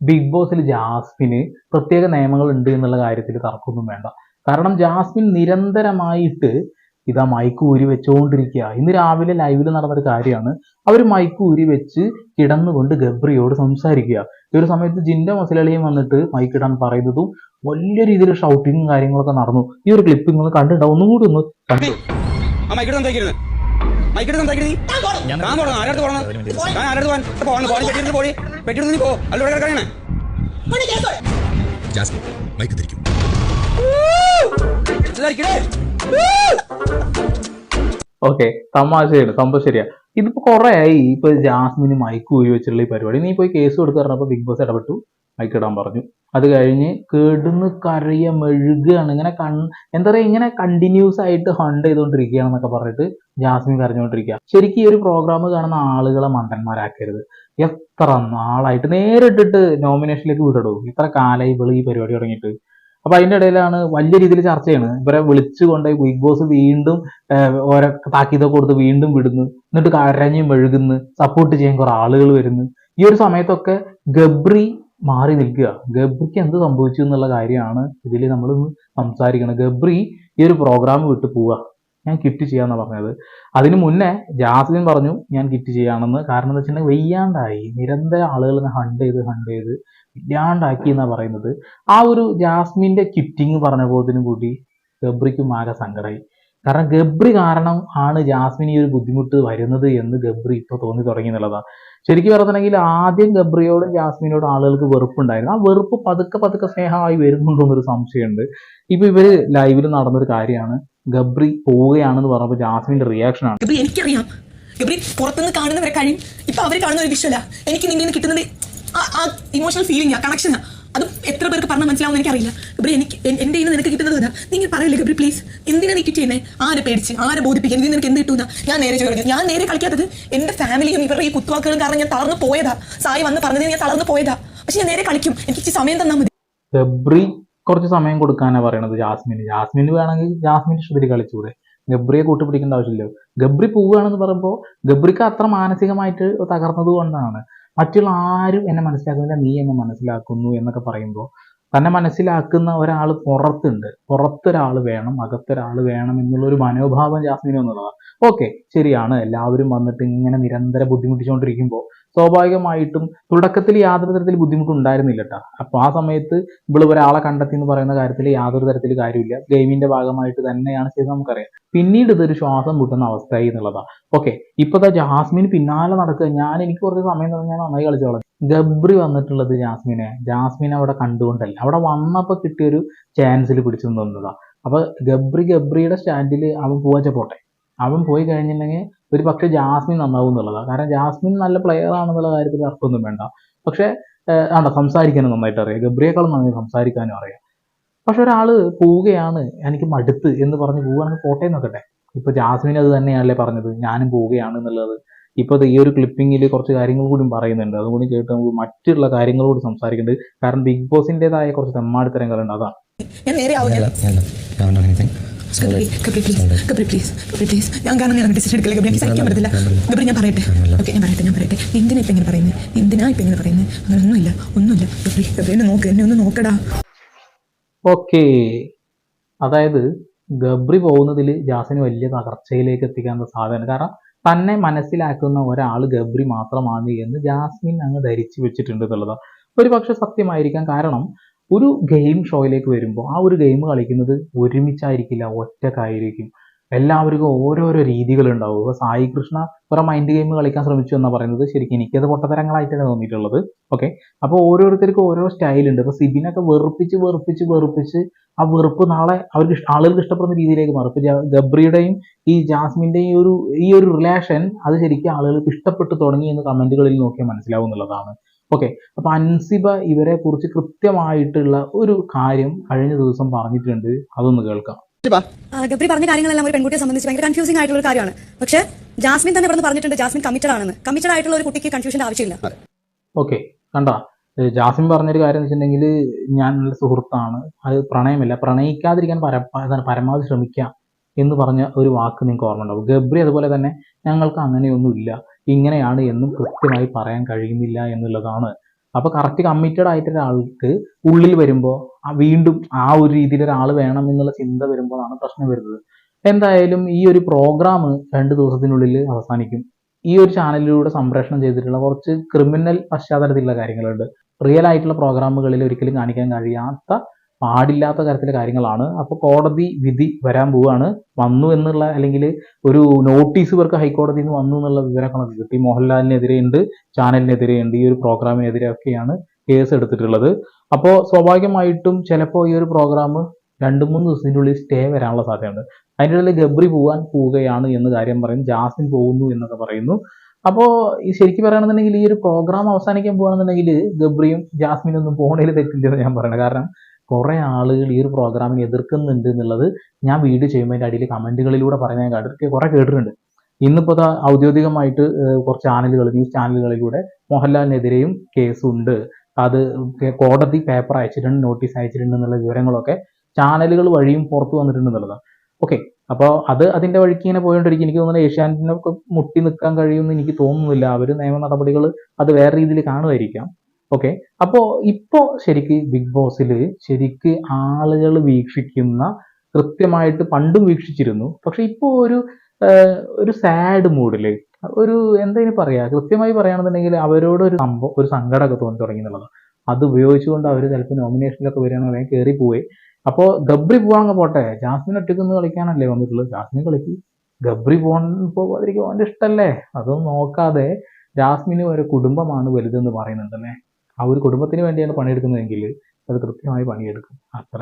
Big ബോസിൽ ജാസ്മിന് പ്രത്യേക നിയമങ്ങൾ ഉണ്ട് എന്നുള്ള കാര്യത്തിൽ തർക്കമൊന്നും വേണ്ട. കാരണം ജാസ്മിൻ നിരന്തരമായിട്ട് ഇതാ മൈക്ക് ഊരി വെച്ചുകൊണ്ടിരിക്കുക ഇന്ന് രാവിലെ ലൈവിൽ നടന്നൊരു കാര്യമാണ്. അവർ മൈക്ക് ഊരി വെച്ച് കിടന്നുകൊണ്ട് ഗബ്രിയോട് സംസാരിക്കുക ഈ ഒരു സമയത്ത് ജിന്റെ മസിലളിയും വന്നിട്ട് മൈക്ക് ഇടാൻ പറയുന്നതും വലിയ രീതിയിൽ ഷൗട്ടിങ്ങും കാര്യങ്ങളൊക്കെ നടന്നു. ഈ ഒരു ക്ലിപ്പ് നിങ്ങൾ കണ്ടിട്ടുണ്ടാവും. ഒന്നും കൂടി ഒന്ന് കണ്ടു? മൈക്കിട്ട് ആരടുത്ത് പോകണം ആരടുത്ത് പോകാൻ പോകണം പോകണം പോയി പെട്ടിരുന്ന് നീ പോ. അല്ല ഇവിടെ കിടക്കണേ ജാസ്മിൻ മൈക്ക് തിരിക്കും. സംസാരിക്കണേ ഓക്കെ തമാശയാണ് സംഭവം ശരിയാ. ഇതിപ്പോ കുറെ ആയി ഇപ്പൊ ജാസ്മിന് മൈക്ക് ഉപയോഗിച്ചിട്ടുള്ള ഈ പരിപാടി. നീ പോയി കേസ് കൊടുത്ത് പറഞ്ഞപ്പോ ബിഗ് ബോസ് ഇടപെട്ടു. മൈക്ക് ഇടാൻ പറഞ്ഞു. അത് കഴിഞ്ഞ് കേടുന്ന് കരയ മെഴുകാണ് ഇങ്ങനെ കൺ എന്താ പറയാ ഇങ്ങനെ കണ്ടിന്യൂസ് ആയിട്ട് ഹണ്ട് ചെയ്തുകൊണ്ടിരിക്കുകയാണെന്നൊക്കെ പറഞ്ഞിട്ട് ജാസ്മിൻ കരഞ്ഞുകൊണ്ടിരിക്കുക ശരിക്കും ഈ ഒരു പ്രോഗ്രാം കാണുന്ന ആളുകളെ മണ്ടന്മാരാക്കരുത്. എത്ര നാളായിട്ട് നേരിട്ടിട്ട് നോമിനേഷനിലേക്ക് വിടടൂ? ഇത്ര കാലായി ഇവൾ ഈ പരിപാടി തുടങ്ങിയിട്ട്. അപ്പൊ അതിന്റെ ഇടയിലാണ് വലിയ രീതിയിൽ ചർച്ചയാണ് ഇവരെ വിളിച്ചു കൊണ്ടുപോയി ബിഗ് ബോസ് വീണ്ടും ഓരോ താക്കീതൊക്കെ കൊടുത്ത് വീണ്ടും വിടുന്നു. എന്നിട്ട് കരഞ്ഞ് മെഴുകുന്നു സപ്പോർട്ട് ചെയ്യാൻ കുറെ ആളുകൾ വരുന്നു. ഈ ഒരു സമയത്തൊക്കെ ഗബ്രി മാറി നിൽക്കുക. ഗബ്രിക്ക് എന്ത് സംഭവിച്ചു എന്നുള്ള കാര്യമാണ് ഇതിൽ നമ്മൾ സംസാരിക്കുന്നത്. ഗബ്രി ഈ ഒരു പ്രോഗ്രാം വിട്ട് പോവുക. ഞാൻ കിറ്റ് ചെയ്യാമെന്നാണ് പറഞ്ഞത്. അതിന് മുന്നേ ജാസ്ലിൻ പറഞ്ഞു ഞാൻ കിറ്റ് ചെയ്യാണെന്ന്. കാരണം എന്താ വെച്ചിട്ടുണ്ടെങ്കിൽ വെയ്യാണ്ടായി. നിരന്തരം ആളുകൾ ഹണ്ട് ചെയ്ത് ഹണ്ട് ചെയ്ത് ഇല്ലാണ്ടാക്കി എന്നാണ് പറയുന്നത്. ആ ഒരു ജാസ്മിന്റെ കിറ്റിങ് പറഞ്ഞ പോലത്തിനും കൂടി ഗബ്രിക്കും ആകെ സങ്കടമായി കാരണം ഗബ്രി കാരണം ആണ് ജാസ്മിൻ ഈ ഒരു ബുദ്ധിമുട്ട് വരുന്നത് എന്ന് ഗബ്രി ഇപ്പൊ തോന്നി തുടങ്ങി എന്നുള്ളതാണ്. ശരിക്കും പറഞ്ഞിട്ടുണ്ടെങ്കിൽ ആദ്യം ഗബ്രിയോടും ജാസ്മിനോടും ആളുകൾക്ക് വെറുപ്പുണ്ടായിരുന്നു. ആ വെറുപ്പ് പതുക്കെ പതുക്കെ സ്നേഹമായി വരുന്നുണ്ടോ എന്നൊരു സംശയമുണ്ട്. ഇപ്പൊ ഇവർ ലൈവിൽ നടന്നൊരു കാര്യമാണ്. ഗബ്രി പോവുകയാണെന്ന് പറഞ്ഞപ്പോൾ ജാസ്മിന്റെ റിയാക്ഷൻ ആണ്. എനിക്കറിയാം. ഗബ്രി പുറത്തുനിന്ന് കാണുന്നവരെ കഴിയും ഇപ്പൊ അവർ കാണുന്ന ഒരു വിഷയമല്ല എനിക്ക് നിങ്ങളിൽ നിന്ന് കിട്ടുന്നത് ഇമോഷണൽ ഫീലിംഗ് ആ കണക്ഷനാ അത് എത്ര പേർക്ക് പറഞ്ഞാൽ മനസ്സിലാവുന്ന എനിക്കറിയില്ല. ഇവിടെ എനിക്ക് എന്റെ നിനക്ക് കിട്ടുന്നത് നീ ഇങ്ങനെ പറയില്ലേ ഗബ്രി പ്ലീസ് എന്തിനാണ് നീ കിറ്റ് ആരെ പേടിച്ച്? ആരെ ബോധിപ്പിക്കാൻ? ഇതിന് നിനക്ക് എന്ത് കിട്ടുന്ന? ഞാൻ നേരെ ചോദിച്ചു ഞാൻ നേരെ കളിക്കാത്തത് എന്റെ ഫാമിലിയും ഇവരുടെ ഈ കുത്തുവാക്കുകളും കാരണം ഞാൻ തളർന്നു പോയതാ. സായി വന്ന് പറഞ്ഞത് ഞാൻ തളർന്നു പോയതാ. പക്ഷെ ഞാൻ നേരെ കളിക്കും. എനിക്ക് സമയം തന്നാൽ മതി. ഗബ്രി കുറച്ച് സമയം കൊടുക്കാനാണ് പറയണത് ജാസ്മിന്. ജാസ്മിന് വേണമെങ്കിൽ ജാസ്മിൻ ഇഷ്ടത്തിൽ കളിച്ചൂടെ. ഗബ്രിയെ കൂട്ടുപിടിക്കേണ്ട ആവശ്യമില്ല ഗബ്രി പോവുകയാണെന്ന് പറയുമ്പോൾ ഗബ്രിക്ക് അത്ര മാനസികമായിട്ട് തകർന്നത് കൊണ്ടാണ്. മറ്റുള്ള ആരും എന്നെ മനസ്സിലാക്കുന്നില്ല നീ എന്നെ മനസ്സിലാക്കുന്നു എന്നൊക്കെ പറയുമ്പോൾ തന്നെ മനസ്സിലാക്കുന്ന ഒരാൾ പുറത്തുണ്ട്. പുറത്തൊരാൾ വേണം അകത്തൊരാൾ വേണം എന്നുള്ളൊരു മനോഭാവം ജാസ്മിന് വന്നതാണ്. ഓക്കെ ശരിയാണ്. എല്ലാവരും വന്നിട്ട് ഇങ്ങനെ നിരന്തരം ബുദ്ധിമുട്ടിച്ചുകൊണ്ടിരിക്കുമ്പോൾ സ്വാഭാവികമായിട്ടും തുടക്കത്തിൽ യാതൊരു തരത്തിൽ ബുദ്ധിമുട്ടുണ്ടായിരുന്നില്ല കേട്ടോ അപ്പൊ ആ സമയത്ത് ഇവിടെ ഒരാളെ കണ്ടെത്തി എന്ന് പറയുന്ന കാര്യത്തിൽ യാതൊരു തരത്തിൽ കാര്യമില്ല. ഗെയിമിന്റെ ഭാഗമായിട്ട് തന്നെയാണ് ചെയ്തത് നമുക്കറിയാം. പിന്നീട് ഇതൊരു ശ്വാസം മുട്ടുന്ന അവസ്ഥയായി എന്നുള്ളതാണ് ഓക്കെ ഇപ്പൊ ജാസ്മിൻ പിന്നാലെ നടക്കുക. ഞാൻ എനിക്ക് കുറച്ച് സമയം തന്നെ ഞാൻ നന്നായി കളിച്ചോളാം. ഗബ്രി വന്നിട്ടുള്ളത് ജാസ്മിനെ. ജാസ്മിനെ അവിടെ കണ്ടുകൊണ്ടല്ല. അവിടെ വന്നപ്പോൾ കിട്ടിയൊരു ചാൻസിൽ പിടിച്ചു നിന്നതാ. അപ്പൊ ഗബ്രി ഗബ്രിയുടെ സ്റ്റാൻഡിൽ അവൻ പോവാച്ച പോട്ടെ. അവൻ പോയി കഴിഞ്ഞിട്ടുണ്ടെങ്കിൽ ഒരു പക്ഷേ ജാസ്മിൻ നന്നാവും എന്നുള്ളതാണ് കാരണം ജാസ്മിൻ നല്ല പ്ലെയർ ആണെന്നുള്ള കാര്യത്തിൽ അർത്ഥമൊന്നും വേണ്ട. പക്ഷേ ആണ്ടോ സംസാരിക്കാനും നന്നായിട്ട് അറിയാം. ഗബ്രിയേക്കാളും നന്നായി സംസാരിക്കാനും അറിയാം. പക്ഷെ ഒരാൾ പോവുകയാണ് എനിക്ക് മടുത്ത് എന്ന് പറഞ്ഞ് പോവുകയാണെങ്കിൽ പോട്ടെ നോക്കട്ടെ. ഇപ്പൊ ജാസ്മിൻ അത് തന്നെയാണല്ലേ പറഞ്ഞത്. ഞാനും പോവുകയാണ് എന്നുള്ളത് ഇപ്പൊ ദേ ഈ ഒരു ക്ലിപ്പിങ്ങിൽ കുറച്ച് കാര്യങ്ങൾ കൂടി പറയുന്നുണ്ട്. അതും കൂടി കേട്ട് നമുക്ക് മറ്റുള്ള കാര്യങ്ങളോട് കൂടി സംസാരിക്കുന്നുണ്ട്. കാരണം ബിഗ് ബോസിന്റെതായ കുറച്ച് തെമ്മാടിത്തരങ്ങളുണ്ട്. അതാണ്. ഞാൻ ഞാൻ കാരണം ഞാൻ ഡിസിഷൻ എടുക്കില്ല. ഗബ്രി എനിക്ക് സഹിക്കാൻ പറ്റില്ല ഗബ്രി ഞാൻ പറയട്ടെ. ഓക്കെ ഞാൻ പറയട്ടെ ഞാൻ പറയട്ടെ. എന്തിനാ ഇപ്പൊ ഇങ്ങനെ പറയുന്നത് എന്തിനാ ഇപ്പൊ ഇങ്ങനെ പറയുന്നത് അങ്ങനെ ഒന്നുമില്ല. ഒന്നുമില്ല ഗബ്രി ഗബ്രി എന്നെ നോക്ക്. എന്നെ ഒന്ന് നോക്കടാ. ഓക്കെ അതായത് ഗബ്രി പോകുന്നതിൽ ജാസിന് വലിയ തകർച്ചയിലേക്ക് എത്തിക്കാനുള്ള സാധ്യത കാരണം തന്നെ മനസ്സിലാക്കുന്ന ഒരാൾ ഗബ്രി മാത്രമാണ് എന്ന് ജാസ്മിൻ അങ്ങ് ധരിച്ചു വെച്ചിട്ടുണ്ട് എന്നുള്ളത് ഒരു പക്ഷെ സത്യമായിരിക്കാം. കാരണം ഒരു ഗെയിം ഷോയിലേക്ക് വരുമ്പോൾ ആ ഒരു ഗെയിം കളിക്കുന്നത് ഒരുമിച്ചായിരിക്കില്ല ഒറ്റക്കായിരിക്കും. എല്ലാവർക്കും ഓരോരോ രീതികളുണ്ടാവും. ഇപ്പോൾ സായി കൃഷ്ണ കുറെ മൈൻഡ് ഗെയിം കളിക്കാൻ ശ്രമിച്ചു എന്നാണ് പറയുന്നത്. ശരിക്കും എനിക്കത് പൊട്ടത്തരങ്ങളായിട്ടാണ് തോന്നിയിട്ടുള്ളത്. ഓക്കെ അപ്പോൾ ഓരോരുത്തർക്കും ഓരോ സ്റ്റൈലുണ്ട് ഇപ്പോൾ സിബിനൊക്കെ വെറുപ്പിച്ച് വെറുപ്പിച്ച് വെറുപ്പിച്ച് ആ വെറുപ്പ് നാളെ അവർക്ക് ആളുകൾക്ക് ഇഷ്ടപ്പെടുന്ന രീതിയിലേക്ക് മാറും. ഇപ്പൊ ഗബ്രിയുടെയും ഈ ജാസ്മിന്റെയും ഈ ഒരു ഈ ഒരു റിലേഷൻ അത് ശരിക്കും ആളുകൾക്ക് ഇഷ്ടപ്പെട്ടു തുടങ്ങി എന്ന് കമന്റുകളിൽ നോക്കിയാൽ മനസ്സിലാവും എന്നുള്ളതാണ്. ഓക്കെ അപ്പൊ അൻസിബ ഇവരെ കുറിച്ച് കൃത്യമായിട്ടുള്ള ഒരു കാര്യം കഴിഞ്ഞ ദിവസം പറഞ്ഞിട്ടുണ്ട്. അതൊന്ന് കേൾക്കാം. ഗബ്രി പറഞ്ഞ കാര്യങ്ങളെല്ലാം ഒരു പെൺകുട്ടിയെ സംബന്ധിച്ച് ഭയങ്കര കൺഫ്യൂസിംഗ് ആയിട്ടുള്ള ഒരു കാര്യമാണ്. പക്ഷേ ജാസ്മിൻ തന്നെ ഇവിടെ പറഞ്ഞിട്ടുണ്ട് ജാസ്മിൻ കമ്മിറ്റഡ് ആണെന്ന്. കമ്മിറ്റഡ് ആയിട്ടുള്ള ഒരു കുട്ടിക്ക് കൺഫ്യൂഷന്റെ ആവശ്യമില്ല. ഓക്കെ കണ്ട? ജാസിം പറഞ്ഞൊരു കാര്യം എന്ന് വെച്ചിട്ടുണ്ടെങ്കിൽ ഞാൻ നല്ല സുഹൃത്താണ്. അത് പ്രണയമല്ല. പ്രണയിക്കാതിരിക്കാൻ പര പരമാവധി ശ്രമിക്കാം എന്ന് പറഞ്ഞ ഒരു വാക്ക് നിങ്ങൾക്ക് ഓർമ്മ ഉണ്ടാവും ഗബ്രി അതുപോലെ തന്നെ ഞങ്ങൾക്ക് അങ്ങനെയൊന്നുമില്ല. ഇങ്ങനെയാണ് എന്നും കൃത്യമായി പറയാൻ കഴിയുന്നില്ല എന്നുള്ളതാണ് അപ്പൊ കറക്റ്റ് കമ്മിറ്റഡ് ആയിട്ട് ഒരാൾക്ക് ഉള്ളിൽ വരുമ്പോൾ വീണ്ടും ആ ഒരു രീതിയിൽ ഒരാൾ വേണം എന്നുള്ള ചിന്ത വരുമ്പോഴാണ് പ്രശ്നം വരുന്നത്. എന്തായാലും ഈ ഒരു പ്രോഗ്രാം രണ്ട് ദിവസത്തിനുള്ളിൽ അവസാനിക്കും. ഈ ഒരു ചാനലിലൂടെ സംപ്രേഷണം ചെയ്തിട്ടുള്ള കുറച്ച് ക്രിമിനൽ പശ്ചാത്തലത്തിലുള്ള കാര്യങ്ങളുണ്ട്. റിയൽ ആയിട്ടുള്ള പ്രോഗ്രാമുകളിൽ ഒരിക്കലും കാണിക്കാൻ കഴിയാത്ത പാടില്ലാത്ത തരത്തിലെ കാര്യങ്ങളാണ്. അപ്പോൾ കോടതി വിധി വരാൻ പോവുകയാണ്. വന്നു എന്നുള്ള അല്ലെങ്കിൽ ഒരു നോട്ടീസ് ഇവർക്ക് ഹൈക്കോടതിയിൽ നിന്ന് വന്നു എന്നുള്ള വിവരങ്ങളൊക്കെ കിട്ടി. മോഹൻലാലിനെതിരെയുണ്ട് ചാനലിനെതിരെയുണ്ട് ഈ ഒരു പ്രോഗ്രാമിനെതിരെയൊക്കെയാണ് കേസ് എടുത്തിട്ടുള്ളത്. അപ്പോൾ സ്വാഭാവികമായിട്ടും ചിലപ്പോൾ ഈ ഒരു പ്രോഗ്രാം രണ്ട് മൂന്ന് ദിവസത്തിന്റെ ഉള്ളിൽ സ്റ്റേ വരാനുള്ള സാധ്യതയുണ്ട്. അതിന്റെ ഇടയിൽ ഗബ്രി പോകാൻ പോവുകയാണ് എന്ന് കാര്യം പറയും ജാസിൻ പോകുന്നു എന്നൊക്കെ പറയുന്നു. അപ്പോൾ ഈ ശരിക്കും പറയുകയാണെന്നുണ്ടെങ്കിൽ ഈ ഒരു പ്രോഗ്രാം അവസാനിക്കാൻ പോകുകയാണെന്നുണ്ടെങ്കിൽ ഗബ്രിയും ജാസ്മിനും ഒന്നും പോകണേൽ തെറ്റില്ലെന്ന് ഞാൻ പറയുന്നത് കാരണം കുറേ ആളുകൾ ഈ ഒരു പ്രോഗ്രാമിനെ എതിർക്കുന്നുണ്ട് എന്നുള്ളത് ഞാൻ വീഡിയോ ചെയ്യുമ്പോൾ അതിന്റെ അടിയിൽ കമന്റുകളിലൂടെ പറയുന്നത് ഞാൻ കേട്ടിട്ട് കുറേ കേട്ടിട്ടുണ്ട്. ഇന്നിപ്പോൾ ഔദ്യോഗികമായിട്ട് കുറച്ച് ചാനലുകൾ ന്യൂസ് ചാനലുകളിലൂടെ മോഹൻലാലിനെതിരെയും കേസുണ്ട് അത് കോടതി പേപ്പർ അയച്ചിട്ടുണ്ട് നോട്ടീസ് അയച്ചിട്ടുണ്ട് എന്നുള്ള വിവരങ്ങളൊക്കെ ചാനലുകൾ വഴിയും പുറത്തു വന്നിട്ടുണ്ട് ഓക്കെ അപ്പോൾ അത് അതിന്റെ വഴിക്ക് ഇങ്ങനെ പോയോണ്ടിരിക്കും എനിക്ക് തോന്നുന്നത് ഏഷ്യാനെറ്റിനൊക്കെ മുട്ടി നിൽക്കാൻ കഴിയുമെന്ന് എനിക്ക് തോന്നുന്നില്ല. അവർ നിയമ നടപടികൾ അത് വേറെ രീതിയിൽ കാണുമായിരിക്കാം. ഓക്കെ അപ്പോ ഇപ്പോ ശരിക്ക് ബിഗ് ബോസിൽ ശരിക്ക് ആളുകൾ വീക്ഷിക്കുന്ന കൃത്യമായിട്ട് പണ്ടും വീക്ഷിച്ചിരുന്നു. പക്ഷെ ഇപ്പോ ഒരു ഒരു സാഡ് മൂഡിൽ ഒരു എന്തെങ്കിലും പറയാ? കൃത്യമായി പറയുകയാണെന്നുണ്ടെങ്കിൽ അവരോട് ഒരു സംഭവം ഒരു സങ്കടമൊക്കെ തോന്നി തുടങ്ങി എന്നുള്ളത്. അത് ഉപയോഗിച്ചുകൊണ്ട് അവർ ചിലപ്പോൾ നോമിനേഷനിലൊക്കെ വരികയാണെങ്കിൽ കയറി പോയി. അപ്പോൾ ഗബ്രി പോവാങ്ങ് പോട്ടെ. ജാസ്മിൻ ഒറ്റയ്ക്കൊന്ന് കളിക്കാനല്ലേ വന്നിട്ടുള്ളത് ജാസ്മിൻ കളിക്ക്. ഗബ്രി പോകാൻ പോകാതിരിക്കും അവന്റെ ഇഷ്ടമല്ലേ അതൊന്നും നോക്കാതെ ജാസ്മിന് ഒരു കുടുംബമാണ് വലുതെന്ന് പറയുന്നുണ്ടല്ലേ? ആ ഒരു കുടുംബത്തിന് വേണ്ടിയാണ് പണിയെടുക്കുന്നതെങ്കിൽ അത് കൃത്യമായി പണിയെടുക്കും. അത്ര.